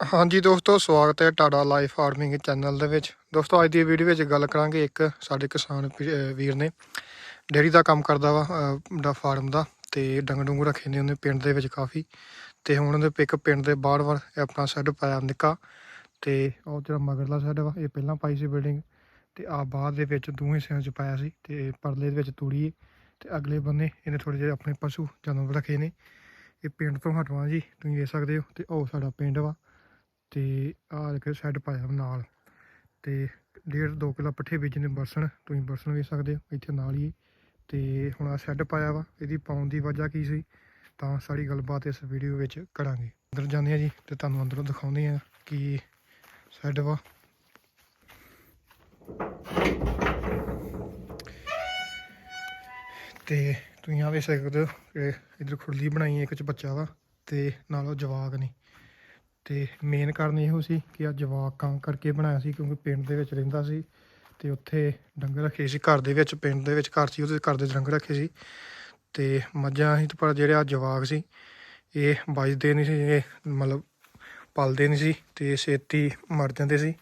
ਹਾਂਜੀ ਦੋਸਤੋ ਸਵਾਗਤ ਹੈ ਟਾਡਾ ਲਾਈਫ ਫਾਰਮਿੰਗ ਚੈਨਲ ਦੇ ਵਿੱਚ। ਦੋਸਤੋ ਅੱਜ ਦੀ ਵੀਡੀਓ ਵਿੱਚ ਗੱਲ ਕਰਾਂਗੇ ਇੱਕ ਸਾਡੇ ਕਿਸਾਨ ਵੀ- ਵੀਰ ਨੇ ਡੇਅਰੀ ਦਾ ਕੰਮ ਕਰਦਾ ਵਾ ਅਹ, ਦਾ ਫਾਰਮ ਦਾ ਤੇ ਡੰਗ ਡੁੰਗ ਰੱਖੇ ਨੇ ਉਹਨੇ ਪਿੰਡ ਦੇ ਵਿੱਚ ਕਾਫੀ। ਤੇ ਹੁਣ ਉਹਦੇ ਪਿਕ ਪਿੰਡ ਦੇ ਬਾਹਰ ਬਾਹਰ ਆਪਣਾ ਸ਼ੈੱਡ ਪਾਇਆ ਨਿੱਕਾ ਤੇ ਉਹ ਜਿਹੜਾ ਮਗਰਲਾ ਸ਼ੈੱਡ ਵਾ ਇਹ ਪਹਿਲਾਂ ਪਾਈ ਸੀ ਬਿਲਡਿੰਗ ਤੇ ਆ ਬਾਹਰ ਦੇ ਵਿੱਚ ਦੋਵੇਂ ਹਿੱਸਿਆਂ 'ਚ ਪਾਇਆ ਸੀ ਤੇ ਪਰਲੇ ਦੇ ਵਿੱਚ ਤੂੜੀ ਹੈ ਤੇ ਅਗਲੇ ਬੰਨੇ ਇਹਨੇ ਥੋੜੇ ਜਿਹੇ ਆਪਣੇ ਪਸ਼ੂ ਜਾਨਵਰ ਰੱਖੇ ਨੇ। ਇਹ ਪਿੰਡ ਤੋਂ ਹਟਵਾ ਜੀ ਤੁਸੀਂ ਦੇਖ ਸਕਦੇ ਹੋ ਤੇ ਉਹ ਸਾਡਾ ਪਿੰਡ ਵਾ। ਤੇ ਆਹ ਇੱਕ ਸ਼ੈੱਡ ਪਾਇਆ ਵਾ ਨਾਲ ਤੇ ਡੇਢ ਦੋ ਕਿਲੋ ਪੱਠੇ ਬੀਜਣੇ ਬਰਸਣ, ਤੁਸੀਂ ਬਰਸਣ ਵੇਚ ਸਕਦੇ ਹੋ, ਇੱਥੇ ਨਾਲ ਹੀ। ਤੇ ਹੁਣ ਆ ਸ਼ੈੱਡ ਪਾਇਆ ਵਾ, ਇਹਦੀ ਪਾਉਣ ਦੀ ਵਜ੍ਹਾ ਕੀ ਸੀ? ਤਾਂ ਸਾਰੀ ਗੱਲਬਾਤ ਇਸ ਵੀਡੀਓ ਵਿੱਚ ਕਰਾਂਗੇ। ਅੰਦਰ ਜਾਂਦੇ ਆ ਜੀ ਤੇ ਤੁਹਾਨੂੰ ਅੰਦਰੋਂ ਦਿਖਾਉਂਦੇ ਆ ਕਿ ਸ਼ੈੱਡ ਵਾ। ਤੇ ਤੁਸੀਂ ਆ ਵੇਖ ਸਕਦੇ ਹੋ ਕਿ ਇਧਰ ਖੁਰਲੀ ਬਣਾਈ ਹੈ, ਇੱਕ ਚ ਬੱਚਾ ਵਾ ਤੇ ਨਾਲੋਂ ਉਹ ਜਵਾਕ ਨੇ। ਤੇ ਮੇਨ ਕਾਰਨ ਇਹੋ ਸੀ ਕਿ ਆ ਜਵਾਕ ਕੰਮ ਕਰਕੇ ਬਣਾਇਆ ਸੀ ਕਿਉਂਕਿ ਪਿੰਡ ਦੇ ਵਿੱਚ ਰਹਿੰਦਾ ਸੀ ਤੇ ਉੱਥੇ ਡੰਗਰ ਰੱਖੇ ਸੀ, ਘਰ ਦੇ ਵਿੱਚ, ਪਿੰਡ ਦੇ ਵਿੱਚ ਘਰ ਸੀ, ਉਹਦੇ ਘਰ ਦੇ ਡੰਗਰ ਰੱਖੇ ਸੀ ਤੇ ਮੱਝਾਂ ਸੀ ਪਰ ਜਿਹੜੇ ਆ ਜਵਾਕ ਸੀ, ਇਹ ਬਚਦੇ ਨਹੀਂ ਸੀ, ਇਹ ਮਤਲਬ ਪਲਦੇ ਨਹੀਂ ਸੀ ਤੇ ਛੇਤੀ ਮਰ ਜਾਂਦੇ ਸੀ।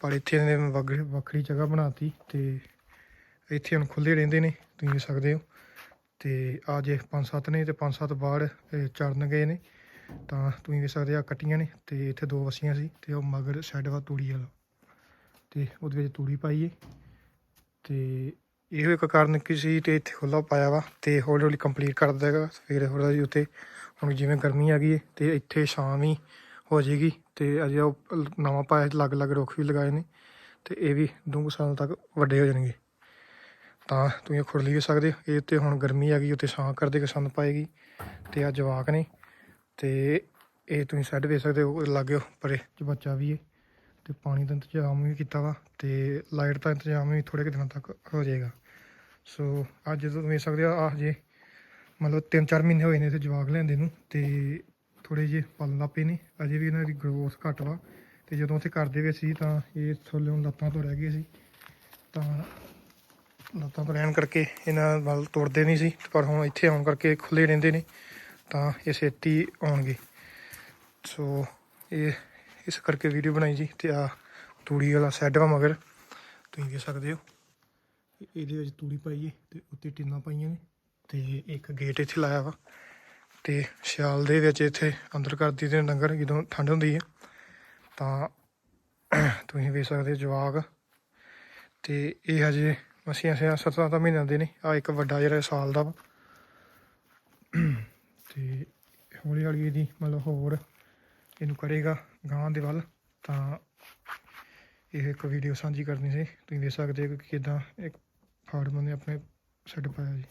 ਪਰ ਇੱਥੇ ਇਹਨੇ ਵੱਖਰੀ ਜਗ੍ਹਾ ਬਣਾਤੀ ਤੇ ਇੱਥੇ ਹੁਣ ਖੁੱਲੇ ਰਹਿੰਦੇ ਨੇ, ਤੁਸੀਂ ਸਕਦੇ ਹੋ। ਤੇ ਆ ਜੇ ਪੰਜ ਸੱਤ ਨੇ ਤੇ ਪੰਜ ਸੱਤ ਬਾੜ ਚੜਨ ਗਏ ਨੇ। ਤਾਂ ਤੁਸੀਂ ਵੇਖ ਸਕਦੇ ਆ ਕੱਟੀਆਂ ਨੇ ਤੇ ਇੱਥੇ ਦੋ ਵਸੀਆਂ ਸੀ ਤੇ ਉਹ ਮਗਰ ਸਾਈਡ ਵਾ ਤੂੜੀ ਵਾਲਾ। ਤੇ ਉਹਦੇ ਵਿੱਚ ਤੂੜੀ ਪਾਈਏ ਏ। ਤੇ ਇਹੋ ਇੱਕ ਕਾਰਨ ਕੀ ਸੀ ਤੇ ਇੱਥੇ ਖੁੱਲਾ ਪਾਇਆ ਵਾ ਤੇ ਹੌਲੀ ਹੌਲੀ ਕੰਪਲੀਟ ਕਰ ਦੇਗਾ ਫਿਰ ਥੋੜਾ ਜੀ ਉੱਤੇ ਹੁਣ ਜਿਵੇਂ ਗਰਮੀ ਆ ਗਈ ਹੈ ਤੇ ਇੱਥੇ ਛਾਂ ਵੀ ਹੋ ਜਾਏਗੀ ਤੇ ਅਜੇ ਉਹ ਨਵਾਂ ਪਾਇਆ ਅਲੱਗ ਅਲੱਗ ਰੁੱਖ ਵੀ ਲਗਾਏ ਨੇ ਤੇ ਇਹ ਵੀ ਦੋ ਕੁ ਸਾਲ ਤੱਕ ਵੱਡੇ ਹੋ ਜਾਣਗੇ। ਤਾਂ ਤੁਸੀਂ ਖੁਰਲੀ ਵੀ ਸਕਦੇ ਇਹ ਤੇ ਹੁਣ ਗਰਮੀ ਆ ਗਈ, ਉੱਤੇ ਛਾਂ ਕਰਦੇ ਕਿ ਸੰਦ ਪਾਏਗੀ ਤੇ ਆ ਜਵਾਕ ਨੇ ਤੇ ਇਹ ਤੁਸੀਂ ਸੈੱਡ ਵੇਖ ਸਕਦੇ ਹੋ ਲਾਗੇ ਪਰੇ ਚ ਬੱਚਾ ਵੀ ਹੈ ਤੇ ਪਾਣੀ ਦਾ ਇੰਤਜ਼ਾਮ ਵੀ ਕੀਤਾ ਵਾ ਤੇ ਲਾਈਟ ਦਾ ਇੰਤਜ਼ਾਮ ਵੀ ਥੋੜੇ ਕੁ ਦਿਨਾਂ ਤੱਕ ਹੋ ਜਾਏਗਾ। ਸੋ ਅੱਜ ਜਦੋਂ ਤੁਸੀਂ ਵੇਖ ਸਕਦੇ ਹੋ ਆ ਜੇ ਮਤਲਬ 3-4 ਮਹੀਨੇ ਹੋਏ ਨੇ ਤੇ ਜਵਾਕ ਲੈਂਦੇ ਨੂੰ ਤੇ ਥੋੜੇ ਜਿਹੇ ਪਲ ਲੱਪੇ ਨੇ, ਅਜੇ ਵੀ ਇਹਨਾਂ ਦੀ ਗਰੋਥ ਘੱਟ ਵਾ ਤੇ ਜਦੋਂ ਉੱਥੇ ਕਰਦੇ ਦੇ ਵਿੱਚ ਸੀ ਤਾਂ ਇਹ ਥੱਲੇ ਲੱਤਾਂ ਤੋਂ ਰਹਿ ਗਏ ਸੀ। ਤਾਂ ਲੱਤਾਂ ਤੋਂ ਰਹਿਣ ਕਰਕੇ ਇਹਨਾਂ ਵੱਲ ਤੁਰਦੇ ਨਹੀਂ ਸੀ, ਪਰ ਹੁਣ ਇੱਥੇ ਆਉਣ ਕਰਕੇ ਖੁੱਲੇ ਰਹਿੰਦੇ ਨੇ। ਤਾਂ ਇਹ ਛੇਤੀ ਆਉਣਗੇ। ਸੋ ਇਹ, ਇਸ ਕਰਕੇ ਵੀਡੀਓ ਬਣਾਈ ਜੀ ਤੇ ਆ ਤੂੜੀ ਵਾਲਾ ਸੈੱਡ ਵਾ ਮਗਰ। ਤੁਸੀਂ ਦੇਖ ਸਕਦੇ ਹੋ। ਇਹਦੇ ਵਿੱਚ ਤੂੜੀ ਪਾਈਏ ਹੈ ਤੇ ਉੱਤੇ ਟਿੰਨਾਂ ਪਾਈਆਂ ਨੇ ਤੇ ਇੱਕ ਗੇਟ ਇੱਥੇ ਲਾਇਆ ਵਾ ਤੇ ਸਿਆਲ ਦੇ ਵਿੱਚ ਇੱਥੇ ਅੰਦਰ ਕਰ ਦਿੱਤੇ ਡੰਗਰ ਜਦੋਂ ਠੰਡ ਹੁੰਦੀ ਹੈ ਤਾਂ ਤੁਸੀਂ ਵੇਖ ਸਕਦੇ ਹੋ ਜਵਾਕ। ਤੇ ਇਹ ਹਜੇ ਮਸੀਆਂ ਸਿਆ ਸੱਤਾਂ ਤਾਂ ਮਹੀਨਿਆਂ ਦੇ ਨੇ। ਆ ਇੱਕ ਵੱਡਾ ਜਿਹੜਾ ਸਾਲ ਦਾ ਵਾ। ਤੇ ਹੌਲੀ ਹੌਲੀ ਇਹਦੀ ਮਤਲਬ ਹੋਰ ਇਹਨੂੰ ਕਰੇਗਾ ਗਾਂ ਦੇ ਵੱਲ, ਤਾਂ ਇਹ ਇੱਕ ਵੀਡੀਓ ਸਾਂਝੀ ਕਰਨੀ ਸੀ। ਤੁਸੀਂ ਦੇਖ ਸਕਦੇ ਹੋ ਕਿ ਕਿਦਾਂ ਇੱਕ ਫਾਰਮਰ ਨੇ ਆਪਣੇ ਸੈੱਟ ਪਾਇਆ ਜੀ।